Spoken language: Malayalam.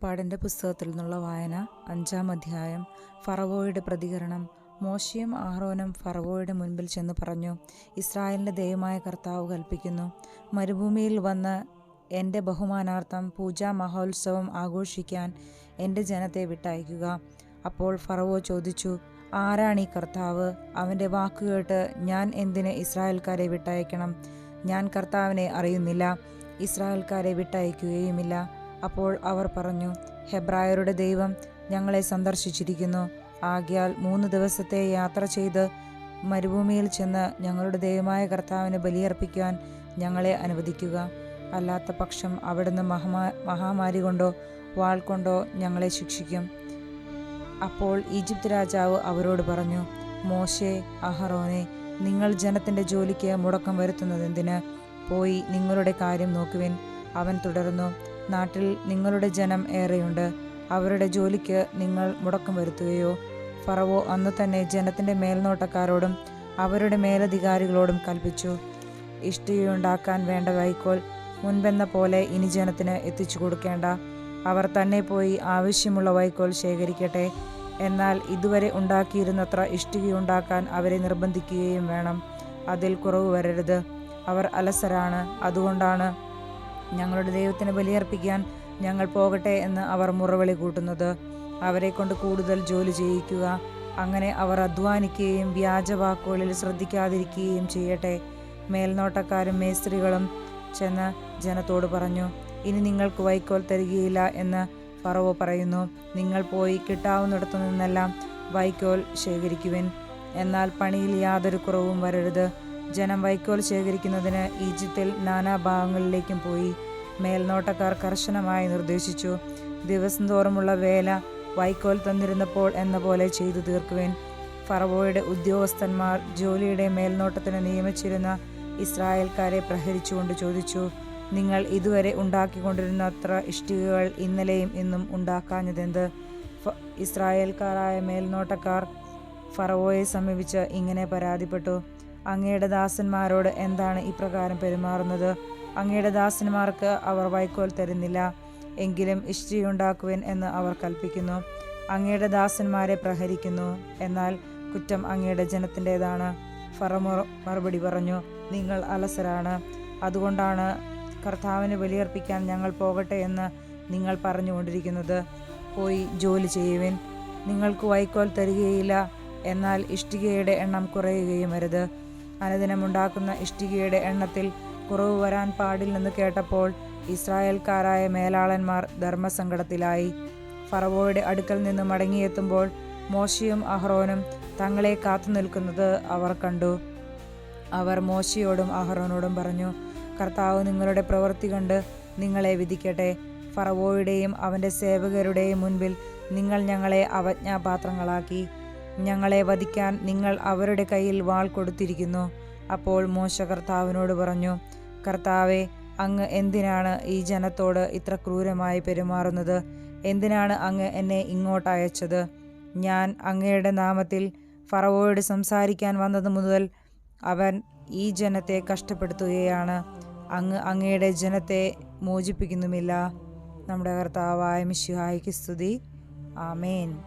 പുറപ്പാടിന്റെ പുസ്തകത്തിൽ നിന്നുള്ള വായന അഞ്ചാം അധ്യായം ഫറവോയുടെ പ്രതികരണം മോശയും ആഹ്റോനും ഫറവോയുടെ മുൻപിൽ ചെന്ന് പറഞ്ഞു ഇസ്രായേലിന്റെ ദൈവമായ കർത്താവ് കൽപ്പിക്കുന്നു. മരുഭൂമിയിൽ വന്ന് എന്റെ ബഹുമാനാർത്ഥം പൂജാ മഹോത്സവം ആഘോഷിക്കാൻ എന്റെ ജനത്തെ വിട്ടയക്കുക. അപ്പോൾ ഫറവോ ചോദിച്ചു ആരാണ് ഈ കർത്താവ്? അവന്റെ വാക്കുകേട്ട് ഞാൻ എന്തിന് ഇസ്രായേൽക്കാരെ വിട്ടയക്കണം? ഞാൻ കർത്താവിനെ അറിയുന്നില്ല. ഇസ്രായേൽക്കാരെ വിട്ടയക്കുകയുമില്ല. അപ്പോൾ അവർ പറഞ്ഞു ഹെബ്രായരുടെ ദൈവം ഞങ്ങളെ സന്ദർശിച്ചിരിക്കുന്നു. ആകിയാൽ മൂന്ന് ദിവസത്തെ യാത്ര ചെയ്ത് മരുഭൂമിയിൽ ചെന്ന് ഞങ്ങളുടെ ദൈവമായ കർത്താവിന് ബലിയർപ്പിക്കാൻ ഞങ്ങളെ അനുവദിക്കുക. അല്ലാത്ത പക്ഷം അവിടുന്ന് മഹാമാ മഹാമാരി കൊണ്ടോ വാൾ കൊണ്ടോ ഞങ്ങളെ ശിക്ഷിക്കും. അപ്പോൾ ഈജിപ്ത് രാജാവ് അവരോട് പറഞ്ഞു മോശെ അഹറോനെ നിങ്ങൾ ജനത്തിന്റെ ജോലിക്ക് മുടക്കം വരുത്തുന്നതെന്തിന്? പോയി നിങ്ങളുടെ കാര്യം നോക്കുവിൻ. അവൻ തുടർന്നു നാട്ടിൽ നിങ്ങളുടെ ജനം ഏറെയുണ്ട്. അവരുടെ ജോലിക്ക് നിങ്ങൾ മുടക്കം വരുത്തുകയോ ഫറവോ അന്ന് തന്നെ ജനത്തിന്റെ മേൽനോട്ടക്കാരോടും അവരുടെ മേലധികാരികളോടും കൽപ്പിച്ചു. ഇഷ്ടികയുണ്ടാക്കാൻ വേണ്ട വൈക്കോൽ മുൻപെന്ന പോലെ ഇനി ജനത്തിന് എത്തിച്ചു കൊടുക്കേണ്ട. അവർ തന്നെ പോയി ആവശ്യമുള്ള വൈക്കോൽ ശേഖരിക്കട്ടെ. എന്നാൽ ഇതുവരെ ഉണ്ടാക്കിയിരുന്നത്ര ഇഷ്ടികയുണ്ടാക്കാൻ അവരെ നിർബന്ധിക്കുകയും വേണം. അതിൽ കുറവ് വരരുത്. അവർ അലസരാണ്. അതുകൊണ്ടാണ് ഞങ്ങളുടെ ദൈവത്തിന് ബലിയർപ്പിക്കാൻ ഞങ്ങൾ പോകട്ടെ എന്ന് അവർ മുറവിളി കൂട്ടുന്നത്. അവരെ കൊണ്ട് കൂടുതൽ ജോലി ചെയ്യിക്കുക. അങ്ങനെ അവർ അധ്വാനിക്കുകയും വ്യാജവാക്കുകളിൽ ശ്രദ്ധിക്കാതിരിക്കുകയും ചെയ്യട്ടെ. മേൽനോട്ടക്കാരും മേസ്ത്രികളും ചെന്ന് ജനത്തോട് പറഞ്ഞു ഇനി നിങ്ങൾക്ക് വൈക്കോൽ തരികയില്ല എന്ന് ഫറവോ പറയുന്നു. നിങ്ങൾ പോയി കിട്ടാവുന്നിടത്തു നിന്നെല്ലാം വൈക്കോൽ ശേഖരിക്കുവിൻ. എന്നാൽ പണിയിൽ യാതൊരു കുറവും വരരുത്. ജനം വൈക്കോൽ ശേഖരിക്കുന്നതിന് ഈജിപ്തിൽ നാനാഭാഗങ്ങളിലേക്കും പോയി മേൽനോട്ടക്കാർ കർശനമായി നിർദ്ദേശിച്ചു. ദിവസം തോറുമുള്ള വേല വൈക്കോൽ തന്നിരുന്നപ്പോൾ എന്ന പോലെ ചെയ്തു തീർക്കുവേൻ. ഫറവോയുടെ ഉദ്യോഗസ്ഥന്മാർ ജോലിയുടെ മേൽനോട്ടത്തിന് നിയമിച്ചിരുന്ന ഇസ്രായേൽക്കാരെ പ്രഹരിച്ചുകൊണ്ട് ചോദിച്ചു നിങ്ങൾ ഇതുവരെ ഉണ്ടാക്കിക്കൊണ്ടിരുന്ന അത്ര ഇഷ്ടികകൾ ഇന്നലെയും ഇന്നും ഉണ്ടാക്കാഞ്ഞതെന്ത്? ഇസ്രായേൽക്കാരായ മേൽനോട്ടക്കാർ ഫറവോയെ സമീപിച്ച് ഇങ്ങനെ പരാതിപ്പെട്ടു. അങ്ങയുടെ ദാസന്മാരോട് എന്താണ് ഇപ്രകാരം പെരുമാറുന്നത്? അങ്ങയുടെ ദാസന്മാർക്ക് അവർ വൈക്കോൽ തരുന്നില്ല എങ്കിലും ഇഷ്ടിയുണ്ടാക്കുവിൻ എന്ന് അവർ കൽപ്പിക്കുന്നു. അങ്ങയുടെ ദാസന്മാരെ പ്രഹരിക്കുന്നു എന്നാൽ കുറ്റം അങ്ങയുടെ ജനത്തിന്റെതാണ്. ഫറമോ മറുപടി പറഞ്ഞു നിങ്ങൾ അലസരാണ്. അതുകൊണ്ടാണ് കർത്താവിന് ബലിയർപ്പിക്കാൻ ഞങ്ങൾ പോകട്ടെ എന്ന് നിങ്ങൾ പറഞ്ഞുകൊണ്ടിരിക്കുന്നത്. പോയി ജോലി ചെയ്യുവിൻ. നിങ്ങൾക്ക് വൈക്കോൽ തരികയില്ല എന്നാൽ ഇഷ്ടികയുടെ എണ്ണം കുറയുകയും അരുത്. അനുദിനമുണ്ടാക്കുന്ന ഇഷ്ടികയുടെ എണ്ണത്തിൽ കുറവ് വരാൻ പാടില്ലെന്ന് കേട്ടപ്പോൾ ഇസ്രായേൽക്കാരായ മേലാളന്മാർ ധർമ്മസങ്കടത്തിലായി. ഫറവോയുടെ അടുക്കൽ നിന്ന് മടങ്ങിയെത്തുമ്പോൾ മോശയും അഹ്റോനും തങ്ങളെ കാത്തു നിൽക്കുന്നത് അവർ കണ്ടു. അവർ മോശയോടും അഹ്റോനോടും പറഞ്ഞു കർത്താവ് നിങ്ങളുടെ പ്രവൃത്തി കണ്ട് നിങ്ങളെ വിധിക്കട്ടെ. ഫറവോയുടെയും അവന്റെ സേവകരുടെയും മുൻപിൽ നിങ്ങൾ ഞങ്ങളെ അവജ്ഞാപാത്രങ്ങളാക്കി. ഞങ്ങളെ വധിക്കാൻ നിങ്ങൾ അവരുടെ കയ്യിൽ വാൾ കൊടുത്തിരിക്കുന്നു. അപ്പോൾ മോശ കർത്താവിനോട് പറഞ്ഞു കർത്താവെ അങ്ങ് എന്തിനാണ് ഈ ജനത്തോട് ഇത്ര ക്രൂരമായി പെരുമാറുന്നത്? എന്തിനാണ് അങ്ങ് എന്നെ ഇങ്ങോട്ട് അയച്ചത്? ഞാൻ അങ്ങയുടെ നാമത്തിൽ ഫറവോയോട് സംസാരിക്കാൻ വന്നത് മുതൽ അവൻ ഈ ജനത്തെ കഷ്ടപ്പെടുത്തുകയാണ്. അങ്ങ് അങ്ങയുടെ ജനത്തെ മോചിപ്പിക്കുന്നുമില്ല. നമ്മുടെ കർത്താവായ മിശുഹായിക്ക് സ്തുതി. ആമേൻ.